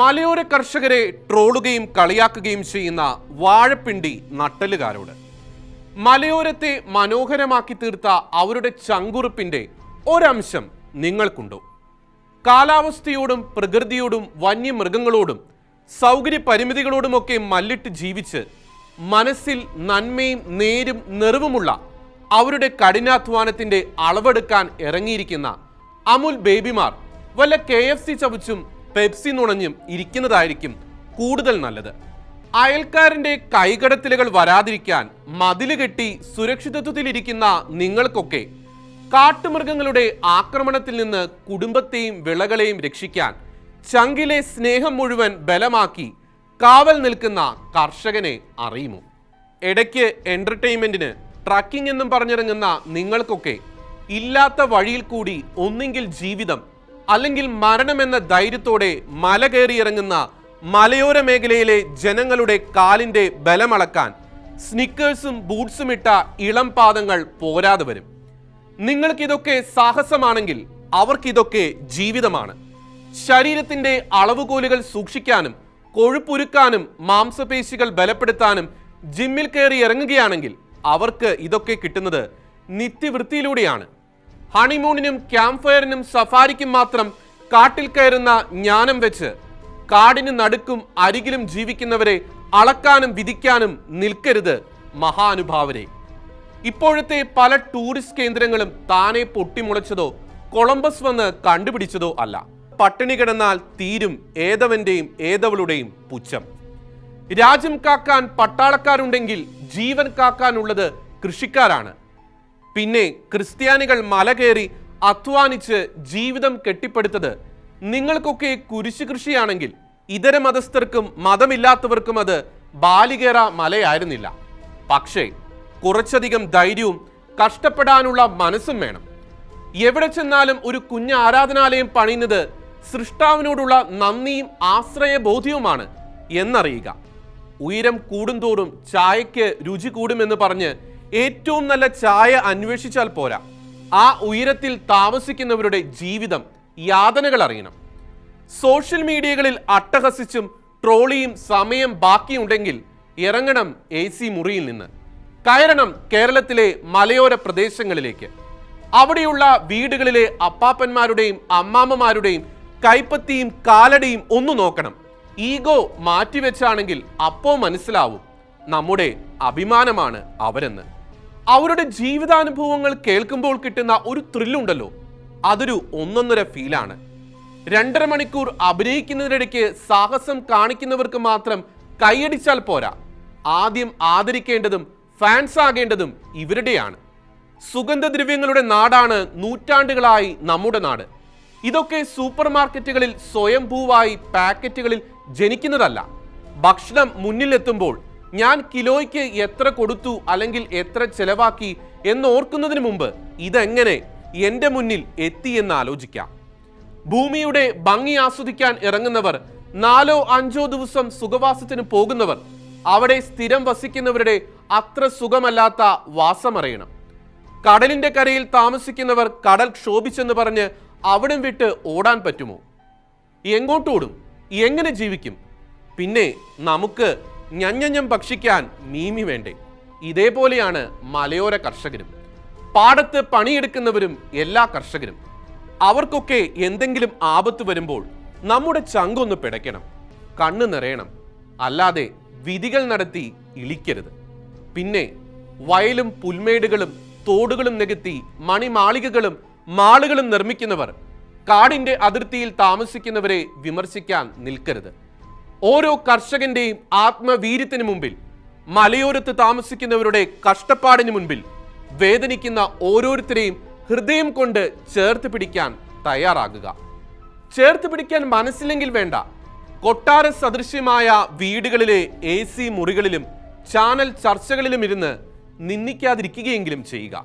മലയോര കർഷകരെ ട്രോളുകയും കളിയാക്കുകയും ചെയ്യുന്ന വാഴപ്പിണ്ടി നട്ടലുകാരോട്. മലയോരത്തെ മനോഹരമാക്കി തീർത്ത അവരുടെ ചങ്കുറുപ്പിന്റെ ഒരംശം നിങ്ങൾക്കുണ്ടോ? കാലാവസ്ഥയോടും പ്രകൃതിയോടും വന്യമൃഗങ്ങളോടും സൗകര്യ പരിമിതികളോടുമൊക്കെ മല്ലിട്ട് ജീവിച്ച് മനസ്സിൽ നന്മയും നേരും നിറവുമുള്ള അവരുടെ കഠിനാധ്വാനത്തിന്റെ അളവെടുക്കാൻ ഇറങ്ങിയിരിക്കുന്ന അമുൽ ബേബിമാർ വല്ല കെ എഫ് സി ചവച്ചും പെപ്സി നുണഞ്ഞും ഇരിക്കുന്നതായിരിക്കും കൂടുതൽ നല്ലത്. അയൽക്കാരന്റെ കൈകടത്തലുകൾ വരാതിരിക്കാൻ മതിൽ കെട്ടി സുരക്ഷിതത്വത്തിലിരിക്കുന്ന നിങ്ങൾക്കൊക്കെ കാട്ടുമൃഗങ്ങളുടെ ആക്രമണത്തിൽ നിന്ന് കുടുംബത്തെയും വിളകളെയും രക്ഷിക്കാൻ ചങ്കിലെ സ്നേഹം മുഴുവൻ ബലമാക്കി കാവൽ നിൽക്കുന്ന കർഷകനെ അറിയുമോ? ഇടയ്ക്ക് എന്റർടൈൻമെന്റിന് ട്രക്കിംഗ് എന്നും പറഞ്ഞിറങ്ങുന്ന നിങ്ങൾക്കൊക്കെ ഇല്ലാത്ത വഴിയിൽ കൂടി ഒന്നെങ്കിൽ ജീവിതം അല്ലെങ്കിൽ മരണമെന്ന ധൈര്യത്തോടെ മല കയറിയിറങ്ങുന്ന മലയോര മേഖലയിലെ ജനങ്ങളുടെ കാലിന്റെ ബലമളക്കാൻ സ്നിക്കേഴ്സും ബൂട്ട്സും ഇട്ട ഇളം പാദങ്ങൾ പോരാതെ വരും. നിങ്ങൾക്കിതൊക്കെ സാഹസമാണെങ്കിൽ അവർക്കിതൊക്കെ ജീവിതമാണ്. ശരീരത്തിന്റെ അളവുകോലുകൾ സൂക്ഷിക്കാനും കൊഴുപ്പുരുക്കാനും മാംസപേശികൾ ബലപ്പെടുത്താനും ജിമ്മിൽ കയറി ഇറങ്ങുകയാണെങ്കിൽ അവർക്ക് ഇതൊക്കെ കിട്ടുന്നത് നിത്യവൃത്തിയിലൂടെയാണ്. ഹണിമൂണിനും ക്യാമ്പ് ഫയറിനും സഫാരിക്കും മാത്രം കാട്ടിൽ കയറുന്ന ജ്ഞാനം വെച്ച് കാടിന് നടുക്കും അരികിലും ജീവിക്കുന്നവരെ അളക്കാനും വിധിക്കാനും നിൽക്കരുത് മഹാനുഭാവരെ. ഇപ്പോഴത്തെ പല ടൂറിസ്റ്റ് കേന്ദ്രങ്ങളും താനെ പൊട്ടിമുളച്ചതോ കൊളംബസ് വന്ന് കണ്ടുപിടിച്ചതോ അല്ല. പട്ടിണി കിടന്നാൽ തീരും ഏതവന്റെയും ഏതവളുടെയും പുച്ഛം. രാജ്യം കാക്കാൻ പട്ടാളക്കാരുണ്ടെങ്കിൽ ജീവൻ കാക്കാനുള്ളത് കൃഷിക്കാരാണ്. പിന്നെ ക്രിസ്ത്യാനികൾ മല കയറി അധ്വാനിച്ച് ജീവിതം കെട്ടിപ്പടുത്തത് നിങ്ങൾക്കൊക്കെ കുരിശു കൃഷിയാണെങ്കിൽ ഇതര മതസ്ഥർക്കും മതമില്ലാത്തവർക്കും അത് ബാലികേറ മലയായിരുന്നില്ല. പക്ഷേ കുറച്ചധികം ധൈര്യവും കഷ്ടപ്പെടാനുള്ള മനസ്സും വേണം. എവിടെ ചെന്നാലും ഒരു കുഞ്ഞ് ആരാധനാലയം പണിയുന്നത് സൃഷ്ടാവിനോടുള്ള നന്ദിയും ആശ്രയബോധ്യവുമാണ് എന്നറിയുക. ഉയരം കൂടുന്തോറും ചായയ്ക്ക് രുചി കൂടുമെന്ന് പറഞ്ഞ് ഏറ്റവും നല്ല ചായ അന്വേഷിച്ചാൽ പോരാ. ആ ഉയരത്തിൽ താമസിക്കുന്നവരുടെ ജീവിതം യാതനകൾ അറിയണം. സോഷ്യൽ മീഡിയകളിൽ അട്ടഹസിച്ചും ട്രോളിയും സമയം ബാക്കിയുണ്ടെങ്കിൽ ഇറങ്ങണം എ സി മുറിയിൽ നിന്ന്. കയറണം കേരളത്തിലെ മലയോര പ്രദേശങ്ങളിലേക്ക്. അവിടെയുള്ള വീടുകളിലെ അപ്പാപ്പന്മാരുടെയും അമ്മാമ്മമാരുടെയും കൈപ്പത്തിയും കാലടിയും ഒന്ന് നോക്കണം. ഈഗോ മാറ്റിവെച്ചാണെങ്കിൽ അപ്പോ മനസ്സിലാവും. നമ്മുടെ അഭിമാനമാണ് അവരെന്ന്. അവരുടെ ജീവിതാനുഭവങ്ങൾ കേൾക്കുമ്പോൾ കിട്ടുന്ന ഒരു ത്രില്ലുണ്ടല്ലോ. അതൊരു ഒന്നൊന്നര ഫീലാണ്. രണ്ടര മണിക്കൂർ അഭിനയിക്കുന്നതിനിടയ്ക്ക് സാഹസം കാണിക്കുന്നവർക്ക് മാത്രം കൈയടിച്ചാൽ പോരാ. ആദ്യം ആദരിക്കേണ്ടതും ഫാൻസ് ആകേണ്ടതും ഇവരുടെയാണ്. സുഗന്ധദ്രവ്യങ്ങളുടെ നാടാണ് നൂറ്റാണ്ടുകളായി നമ്മുടെ നാട്. ഇതൊക്കെ സൂപ്പർ മാർക്കറ്റുകളിൽ സ്വയംഭൂവായി പാക്കറ്റുകളിൽ ജനിക്കുന്നതല്ല. ഭക്ഷണം മുന്നിലെത്തുമ്പോൾ ഞാൻ കിലോയ്ക്ക് എത്ര കൊടുത്തു അല്ലെങ്കിൽ എത്ര ചെലവാക്കി എന്നോർക്കുന്നതിന് മുമ്പ് ഇതെങ്ങനെ എന്റെ മുന്നിൽ എത്തി എന്ന് ആലോചിക്കാം. ഭൂമിയുടെ ഭംഗി ആസ്വദിക്കാൻ ഇറങ്ങുന്നവർ നാലോ അഞ്ചോ ദിവസം സുഖവാസത്തിന് പോകുന്നവർ അവിടെ സ്ഥിരം വസിക്കുന്നവരുടെ അത്ര സുഖമല്ലാത്ത വാസമറിയണം. കടലിന്റെ കരയിൽ താമസിക്കുന്നവർ കടൽ ക്ഷോഭിച്ചെന്ന് പറഞ്ഞ് അവിടം വിട്ട് ഓടാൻ പറ്റുമോ? എങ്ങോട്ടോടും? എങ്ങനെ ജീവിക്കും? പിന്നെ നമുക്ക് ഞഞ്ഞഞ്ഞം ഭക്ഷിക്കാൻ മീമി വേണ്ടേ? ഇതേപോലെയാണ് മലയോര കർഷകരും. പാടത്ത് പണിയെടുക്കുന്നവരും എല്ലാ കർഷകരും. അവർക്കൊക്കെ എന്തെങ്കിലും ആപത്ത് വരുമ്പോൾ നമ്മുടെ ചങ്കൊന്ന് പിടയ്ക്കണം കണ്ണ് നിറയണം. അല്ലാതെ വിധികൾ നടത്തി ഇളിക്കരുത്. പിന്നെ വയലും പുൽമേടുകളും തോടുകളും നികത്തി മണിമാളികകളും മാളുകളും നിർമ്മിക്കുന്നവർ കാടിന്റെ അതിർത്തിയിൽ താമസിക്കുന്നവരെ വിമർശിക്കാൻ നിൽക്കരുത്. ഓരോ കർഷകന്റെയും ആത്മവീര്യത്തിന് മുമ്പിൽ മലയോരത്ത് താമസിക്കുന്നവരുടെ കഷ്ടപ്പാടിന് മുൻപിൽ വേദനിക്കുന്ന ഓരോരുത്തരെയും ഹൃദയം കൊണ്ട് ചേർത്ത് പിടിക്കാൻ തയ്യാറാകുക. ചേർത്ത് പിടിക്കാൻ മനസ്സില്ലെങ്കിൽ വേണ്ട. കൊട്ടാര സദൃശ്യമായ വീടുകളിലെ എ സി മുറികളിലും ചാനൽ ചർച്ചകളിലും ഇരുന്ന് നിന്ദിക്കാതിരിക്കുകയെങ്കിലും ചെയ്യുക.